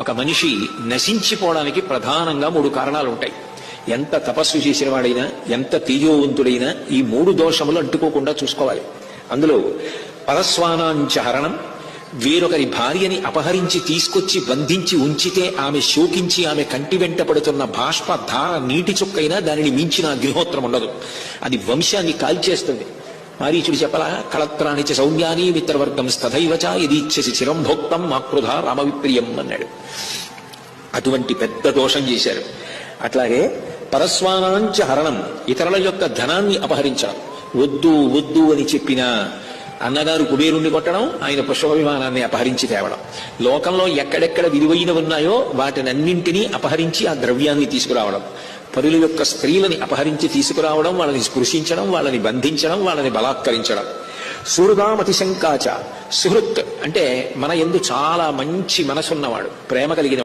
ఒక మనిషి నశించిపోవడానికి ప్రధానంగా మూడు కారణాలు ఉంటాయి ఎంత తపస్సు చేసిన వాడైనా ఎంత తేజోవంతుడైనా ఈ మూడు దోషములు అంటుకోకుండా చూసుకోవాలి. అందులో పరస్వానాంచ హరణం వేరొకరి భార్యని అపహరించి తీసుకొచ్చి బంధించి ఉంచితే ఆమె శోకించి ఆమె కంటి వెంట పడుతున్న బాష్ప ధార నీటి చుక్కైనా దానిని మించిన అగ్నిహోత్రం ఉండదు. అది వంశాన్ని కాల్చేస్తుంది. మారీచుడు చెప్పలా కళత్రానిచ సౌమ్యాని మిత్రవర్గం స్థైవచ యదీచ్ఛసి చిరం భోక్తం మాకృధ రామవిప్రియం అన్నాడు. అటువంటి పెద్ద దోషం చేశారు. అట్లాగే పరస్వానాంచ హరణం ఇతరుల యొక్క ధనాన్ని అపహరించడం వద్దు వద్దు అని చెప్పిన అన్నగారు కుబేరుణ్ణి కొట్టడం ఆయన పుష్పవిమానాన్ని అపహరించి తేవడం. లోకంలో ఎక్కడెక్కడ విలువైన ఉన్నాయో వాటినన్నింటినీ అపహరించి ఆ ద్రవ్యాన్ని తీసుకురావడం. పరుల యొక్క స్త్రీలని అపహరించి తీసుకురావడం వాళ్ళని స్పృశించడం వాళ్ళని బంధించడం వాళ్ళని బలాత్కరించడం. సుహృదామతి శంకాచ సుహృత్ అంటే మన ఎందు చాలా మంచి మనసున్నవాడు ప్రేమ కలిగిన